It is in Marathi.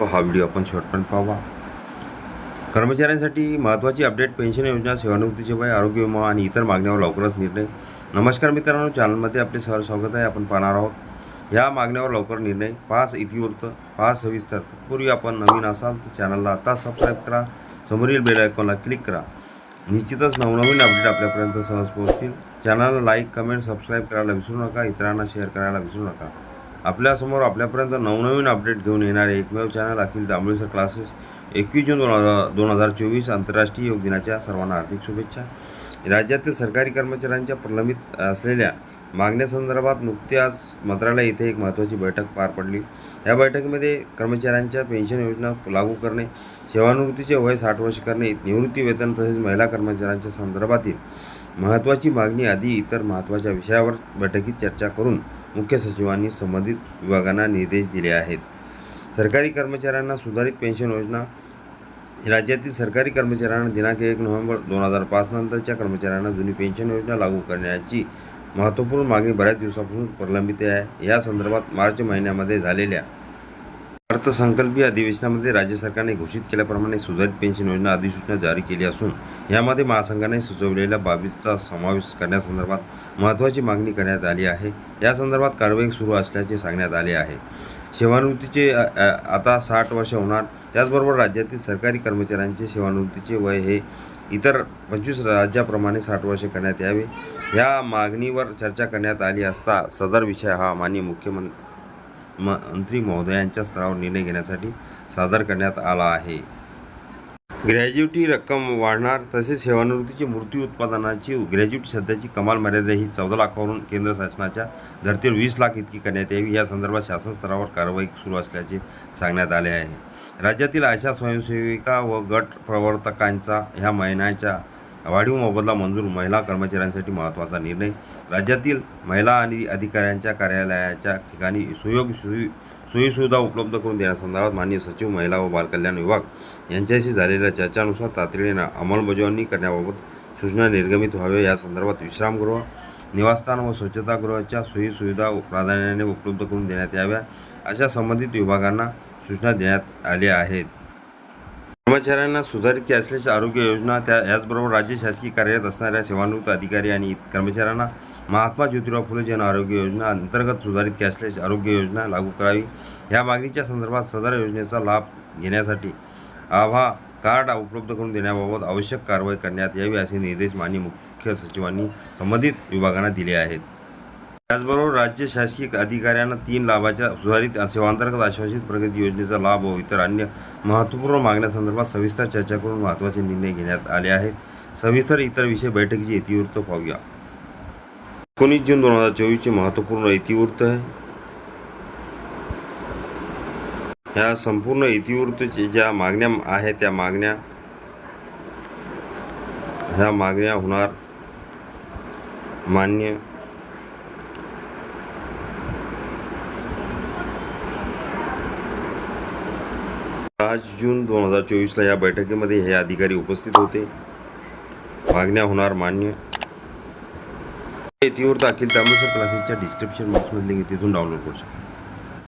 हा व्हिडिओ आपण शेवटपर्यंत पाहावा कर्मचाऱ्यांसाठी महत्त्वाची अपडेट पेन्शन योजना सेवानिवृत्तीचे वय आरोग्य विमा आणि इतर मागण्यावर लवकरच निर्णय. नमस्कार मित्रांनो चॅनलमध्ये आपले सर स्वागत आहे. आपण पाहणार आहोत या मागण्यावर लवकर निर्णय. पाच इतिवृत्त पाच सविस्तर पूर्वी आपण. नवीन असाल तर चॅनलला आता सबस्क्राईब करा. समोरील बेल आयकॉनला क्लिक करा. निश्चितच नवनवीन अपडेट आपल्यापर्यंत सहज पोहोचतील. चॅनलला लाईक कमेंट सबस्क्राईब करायला विसरू नका. इतरांना शेअर करायला विसरू नका. आपल्यासमोर आपल्यापर्यंत नवनवीन अपडेट घेऊन येणारे एकमेव चॅनल अखिल दांबळेसर क्लासेस एकवीस जून दोन हजार दोन हजार चोवीस आंतरराष्ट्रीय योग दिनाच्या सर्वांना हार्दिक शुभेच्छा. राज्यातील सरकारी कर्मचाऱ्यांच्या प्रलंबित असलेल्या मागण्यासंदर्भात नुकत्याच मंत्रालय येथे एक महत्त्वाची बैठक पार पडली. या बैठकीमध्ये कर्मचाऱ्यांच्या पेन्शन योजना लागू करणे सेवानिवृत्तीचे वय साठ वर्ष करणे निवृत्ती वेतन तसेच महिला कर्मचाऱ्यांच्या संदर्भातील महत्त्वाची मागणी आदी इतर महत्त्वाच्या विषयावर बैठकीत चर्चा करून मुख्य सचिवांनी संबंधित विभागांना निर्देश दिले आहेत. सरकारी कर्मचाऱ्यांना सुधारित पेन्शन योजना राज्यातील सरकारी कर्मचाऱ्यांना दिनांक एक नोव्हेंबर दोन हजार पाच नंतरच्या कर्मचाऱ्यांना जुनी पेन्शन योजना लागू करण्याची महत्त्वपूर्ण मागणी बऱ्याच दिवसापासून प्रलंबित आहे. या संदर्भात मार्च महिन्यामध्ये झालेल्या अर्थसंकल्पीय अधिवेशनामध्ये राज्य सरकारने घोषित केल्याप्रमाणे सुधारित पेन्शन योजना अधिसूचना जारी केली असून यामध्ये महासंघाने सुचवलेल्या बाबीचा समावेश करण्यासंदर्भात महत्त्वाची मागणी करण्यात आली आहे. या संदर्भात कारवाई सुरू असल्याचे सांगण्यात आले आहे. सेवानिवृत्तीचे आता साठ वर्ष होणार. त्याचबरोबर राज्यातील सरकारी कर्मचाऱ्यांचे सेवानिवृत्तीचे वय हे इतर पंचवीस राज्याप्रमाणे साठ वर्षे करण्यात यावे. या मागणीवर चर्चा करण्यात आली असता सदर विषय हा माननीय मुख्यमंत्री मंत्री महोदयांच्या स्तरावर निर्णय घेण्यासाठी सादर करण्यात आला आहे. ग्रॅज्युटी रक्कम वाढणार तसेच सेवानिवृत्तीची मृत्यू उत्पादनाची ग्रॅज्युटी सध्याची कमाल मर्यादा ही चौदा लाखावरून केंद्र शासनाच्या धर्तीवर वीस लाख इतकी करण्यात यावी. या संदर्भात शासन स्तरावर कारवाई सुरू असल्याचे सांगण्यात आले आहे. राज्यातील अशा स्वयंसेविका व गट प्रवर्तकांचा ह्या महिन्याच्या वाढीव मोबदला मंजूर महिला कर्मचाऱ्यांसाठी महत्त्वाचा निर्णय. राज्यातील महिला आणि अधिकाऱ्यांच्या कार्यालयाच्या ठिकाणी सुयोग सोयी सोयीसुविधा उपलब्ध करून देण्यासंदर्भात माननीय सचिव महिला व बालकल्याण विभाग यांच्याशी झालेल्या चर्चानुसार तातडीने अंमलबजावणी करण्याबाबत सूचना निर्गमित व्हाव्या या संदर्भात विश्रामगृह निवासस्थान व स्वच्छतागृहाच्या सोयीसुविधा प्राधान्याने उपलब्ध करून देण्यात याव्या अशा संबंधित विभागांना सूचना देण्यात आल्या आहेत. कर्मचाऱ्यांना सुधारित कॅशलेस आरोग्य योजना त्या याचबरोबर राज्य शासकीय कार्यरत असणाऱ्या सेवानिवृत्त अधिकारी आणि कर्मचाऱ्यांना महात्मा ज्योतिराव फुले जन आरोग्य योजना अंतर्गत सुधारित कॅशलेस आरोग्य योजना लागू करावी. या मागणीच्या संदर्भात सदर योजनेचा लाभ घेण्यासाठी आभा कार्ड उपलब्ध करून देण्याबाबत आवश्यक कारवाई करण्यात यावी असे निर्देश माननीय मुख्य सचिवांनी संबंधित विभागांना दिले आहेत. त्याचबरोबर राज्य शासकीय अधिकाऱ्यांना तीन लाभाच्या सुधारित सेवांतर्गत आश्वासित प्रगती योजनेचा लाभ व इतर अन्य महत्त्वपूर्ण मागण्यासंदर्भात सविस्तर चर्चा करून महत्त्वाचे निर्णय घेण्यात आले आहेत. सविस्तर इतर विषय बैठकीचे इतिवृत्त पाहूया. एकोणीस जून दोन हजार चोवीसचे महत्त्वपूर्ण इतिवृत्त आहे. ह्या संपूर्ण इतिवृत्तचे ज्या मागण्या आहेत त्या मागण्या ह्या मागण्या होणार मान्य पाच जून दोन हजार चोवीसला या बैठकीमध्ये हे अधिकारी उपस्थित होते. मागण्या होणार मान्य. शेतीवर दाखील त्यामुळे क्लासेसच्या डिस्क्रिप्शन बॉक्समध्ये तिथून डाउनलोड करू शकता.